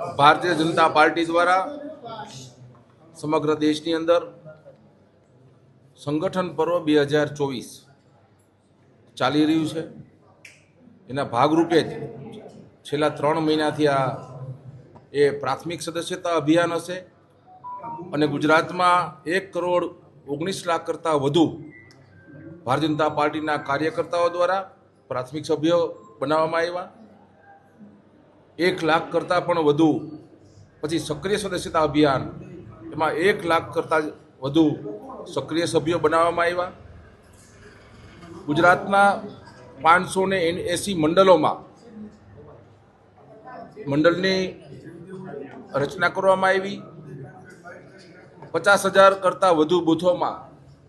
Bharatiya Janata party દ્વારા સમગ્ર દેશની અંદર સંગઠન પર્વ બે હજાર ચોવીસ ચાલી રહ્યું છે. એના ભાગરૂપે જ છેલ્લા ત્રણ મહિનાથી આ એ પ્રાથમિક સદસ્યતા અભિયાન હશે અને ગુજરાતમાં એક કરોડ ઓગણીસ લાખ કરતાં વધુ ભારતીય જનતા પાર્ટીના કાર્યકર્તાઓ દ્વારા પ્રાથમિક સભ્યો બનાવવામાં આવ્યા. એક લાખ કરતાં પણ વધુ. પછી સક્રિય સદસ્યતા અભિયાન, એમાં એક લાખ કરતાં વધુ સક્રિય સભ્યો બનાવવામાં આવ્યા. ગુજરાતના પાંચસો ને એંસી મંડળોમાં મંડળની રચના કરવામાં આવી. પચાસ હજાર કરતાં વધુ બૂથોમાં,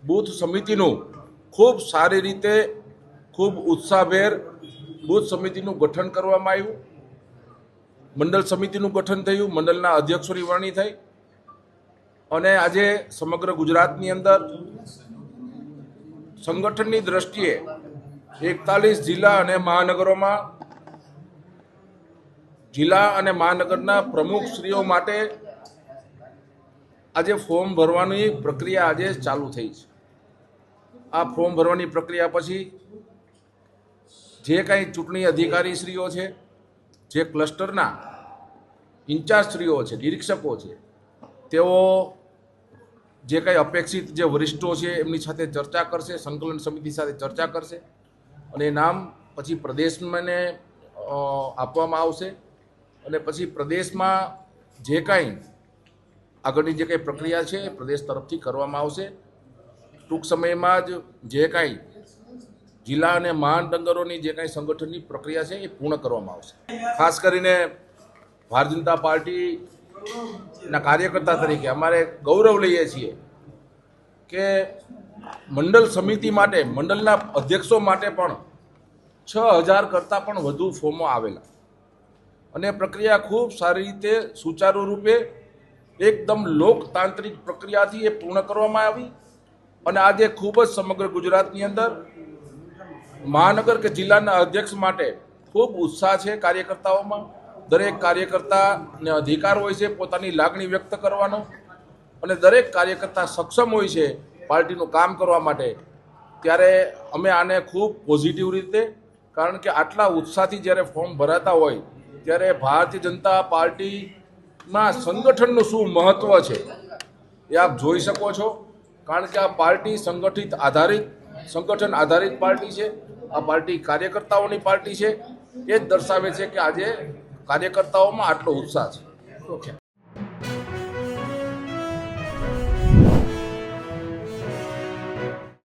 બૂથ સમિતિનું ખૂબ સારી રીતે, ખૂબ ઉત્સાહભેર બૂથ સમિતિનું ગઠન કરવામાં આવ્યું. મંડળ સમિતિનું ગઠન થયું, મંડળના અધ્યક્ષોની વરણી થઈ. અને આજે સમગ્ર ગુજરાતની અંદર સંગઠનની દ્રષ્ટિએ એકતાલીસ જિલ્લા અને મહાનગરોમાં જિલ્લા અને મહાનગરના પ્રમુખશ્રીઓ માટે આજે ફોર્મ ભરવાની પ્રક્રિયા આજે ચાલુ થઈ છે. આ ફોર્મ ભરવાની પ્રક્રિયા પછી જે કાંઈ ચૂંટણી અધિકારીશ્રીઓ છે જે ક્લસ્ટરના ઇન્ચાર્જશ્રીઓ છે, નિરીક્ષકો છે, તેઓ જે કાંઈ અપેક્ષિત જે વરિષ્ઠો છે એમની સાથે ચર્ચા કરશે, સંકલન સમિતિ સાથે ચર્ચા કરશે અને નામ પછી પ્રદેશને આપવામાં આવશે અને પછી પ્રદેશમાં જે કાંઈ આગળની જે કંઈ પ્રક્રિયા છે પ્રદેશ તરફથી કરવામાં આવશે. ટૂંક સમયમાં જ જે કાંઈ જિલ્લા અને મહાનગરોની જે કાંઈ સંગઠનની પ્રક્રિયા છે એ પૂર્ણ કરવામાં આવશે. ખાસ કરીને ભારતીય જનતા પાર્ટીના કાર્યકર્તા તરીકે અમારે ગૌરવ લઈએ છીએ કે મંડળ સમિતિ માટે, મંડળના અધ્યક્ષો માટે પણ છ હજાર કરતાં પણ વધુ ફોર્મો આવેલા. અને પ્રક્રિયા ખૂબ સારી રીતે સુચારુ રૂપે એકદમ લોકતાંત્રિક પ્રક્રિયાથી એ પૂર્ણ કરવામાં આવી. અને આજે ખૂબ જ સમગ્ર ગુજરાતની અંદર મહાનગર કે જિલ્લાના અધ્યક્ષ માટે ખૂબ ઉત્સાહ છે કાર્યકર્તાઓમાં. દરેક કાર્યકર્તાને અધિકાર હોય છે, પોતાની લાગણી વ્યક્ત કરવાનો. અને દરેક કાર્યકર્તા સક્ષમ હોય છે પાર્ટીનું કામ કરવા માટે. ત્યારે અમે આને ખૂબ પોઝિટિવ રીતે, કારણ કે આટલા ઉત્સાહથી જ્યારે ફોર્મ ભરાતા હોય, ત્યારે ભારતીય જનતા પાર્ટીમાં સંગઠનનું શું મહત્ત્વ છે? એ આપ જોઈ શકો છો. કારણ કે આ પાર્ટી સંગઠિત આધારિત સંગઠન આધારિત પાર્ટી છે. આ પાર્ટી કાર્યકર્તાઓની પાર્ટી છે. એ જ દર્શાવે છે કે આજે કાર્યકર્તાઓમાં આટલો ઉત્સાહ છે.